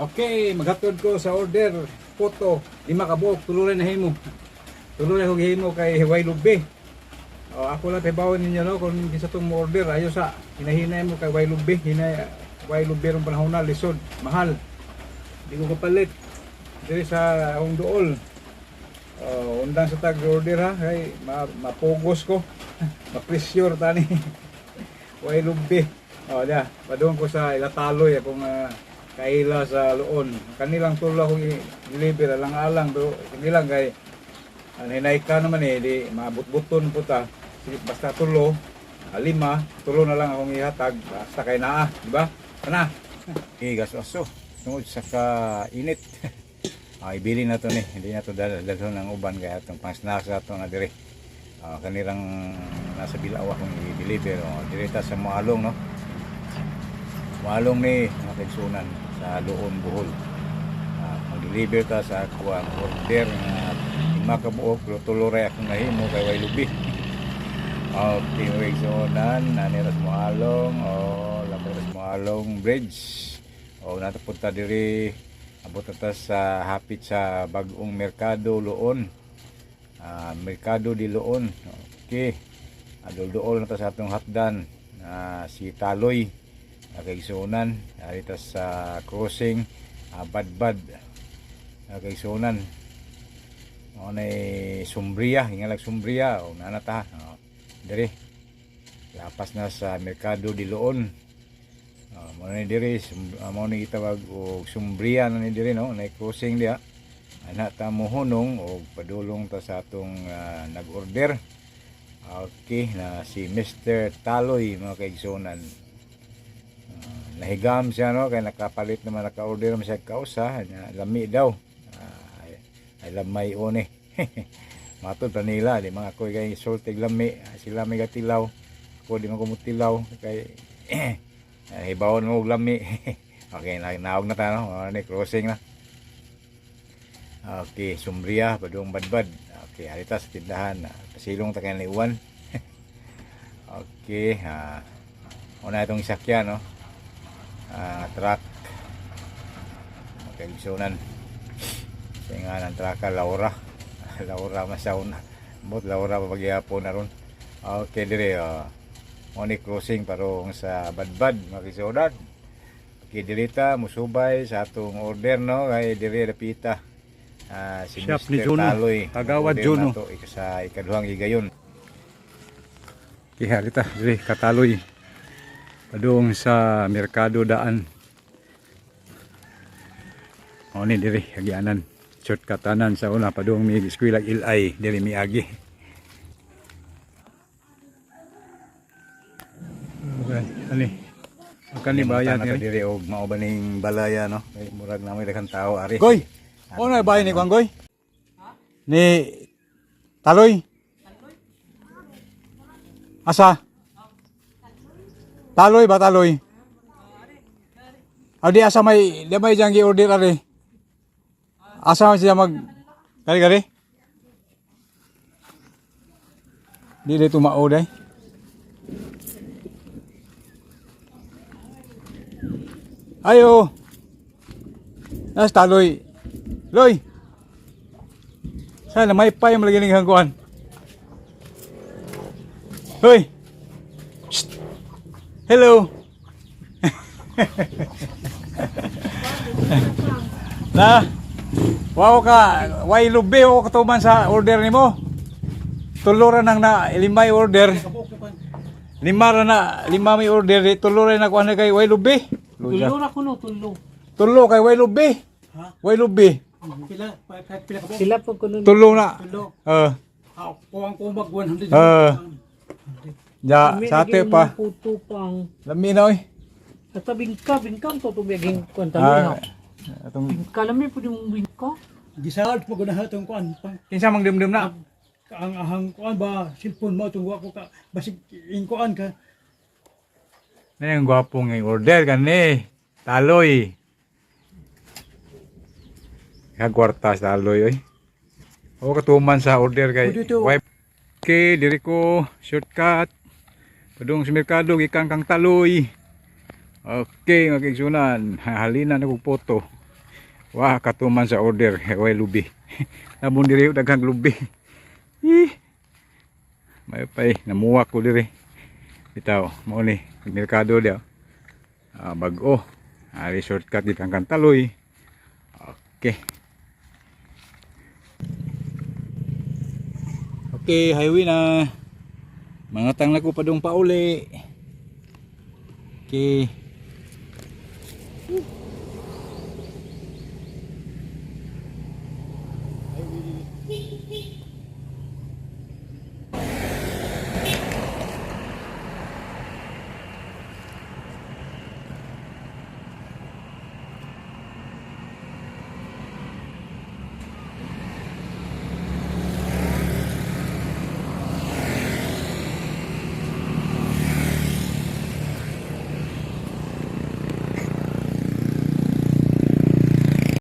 Okay, maghatod ko sa order. Poto, lima ka buok, tuloy na himo. Na kong himo kay Hiway Lubbe. O, ako lang tayo ninyo no, kung isa tong order, ayo sa, hinahinay mo kay Hiway Lubbe. Hinay, Hiway Lubbe ron panahon na, lisod, mahal. Hindi ko kapalit. Diri sa akong dool. Uh, undang sa tag order ha, kay ma mapugos ko. Ma-pressure tani. Way lubbi. Oh, da, padung ko sa ilataloy akong uh, kaila sa luon. Kanilang tulo akong i-deliver alang-alang do. Kanilang kay ano hinay ka naman eh, di mabut-buton po ta. Basta tulo, ah, lima, tulo na lang akong ihatag. Basta kay naa, di ba? Kana. Okay, gaso-aso. Tungod sa ka-init. Ah, ibili na to ni, hindi na to dalhon ng uban kaya itong pang snacks na to na dire. Ah, kanirang nasa Bilaw akong i-deliver. Oh, direta sa Mualong, no? Mualong ni mga kaigsunan sa Luon, Bohol. Ah, mag-deliver ta sa ako ang order nga lima ka buok pero tuloray akong nahimo kay way lubi. Okay, kaigsunan, naniras Mualong, o oh, lapiras Mualong Bridge. O natapunta diri abot na ta sa hapit sa bagong merkado Luon. Ah, merkado di Luon. Okay. Adol-dool na ta sa atong hatdan na si Taloy nakaigsunan dito sa crossing ah, Badbad. Nakaigsunan o na Sumbria hingalag Sumbria o nanata o, dire lapas na sa merkado di Luon Uh, mo ni diri ah, mo ni gitawag og Sumbria na ni diri no? Na crossing dia. Ana ta mo hunong og padulong ta sa atong ah, nag-order. Okay na si Mr. Taloy mga kaigsunan nahigam siya no kay nakapalit naman naka-order naman siya kausa lami daw Ah, ay, ay lamay one matod pa nila di mga koy kay sultig lami sila may gatilaw ako di man kumutilaw kay hibawon mo lami. okay, na naog na tayo, no? Ni crossing na. Okay, Sumbria, Badong Badbad. Okay, harita sa tindahan. Ah, Pasilong ta kay ni Uwan. okay, ah una itong isakyan, no? Ah, truck. Okay, sunan. Singa ng truck Laura. Laura masauna. Bot Laura papagyapon na ron. Okay, dire, ah. Money crossing parong sa Badbad, makisudan. Okay, dirita, musubay sa atong order, no? Kay dire dapita. Ah, si Shop Mr. Juno. Taloy. Kagawad Order Juno. sa ikaduhang higayon. Okay, harita, dire, kataloy. Padung sa Merkado Daan. O ni dire, agianan. Shortcut tanan sa una, padung mi eskwela ilay, dire mi agi. Okay, ani. Akan ni bayan ni dire og mao ba ning balaya no? Kay murag na may daghang tao ari. Goy! Ano na bahay ni Kuang Goy? Ni Taloy? Asa? Taloy ba Taloy? O di asa may, di may diyang gi-order ari? Asa man siya mag... Kari kari? Di di tumao day. Ayo! Nas Taloy. Loy! Sana may pa yung malagyan ng hangguan. Hoy! Hello! na, wow ka, way lubi o katuman sa order ni mo. Tuluran nang na, lima order. Lima ra na, lima may order, tuluran na kuha na kay way lubi. Tulo na ko no, tulo. Tulo kay way lubi. Ha? Way lubi. Pila, pila ka po? Sila po nun. Tulo na. Tulo. Uh, Ah, kuwang ko mag 100. Ah. Ja, sa ate pa. Puto pang. Lami na oy. At bingka, bingkang to tumiging kwanta Ah, mo. atong Kalami po yung bingka. Gisahad mo ganahan itong kuan. Pang, kinsa mang dimdim na. ang ahang kuan ba, cellphone mo itong ko ka, basig in kuan ka. Na yung gwapong yung order kani. Taloy. Kagwarta sa taloy oy. O katuman sa order kay wife. Okay, diri ko shortcut. Padung sa merkado gikan kang taloy. Okay, magigsunan. Halina na kog poto. Wah, katuman sa order. Way lubi. Namun diri daghang lubi. Ih. May pay namuwak ko diri. Bitaw, mo ni merkado dia. Ah, bag-o. Ah, shortcut dito hanggang taloy. Okay. Okay, highway na. Mga tang ko pa dong pauli. Okay.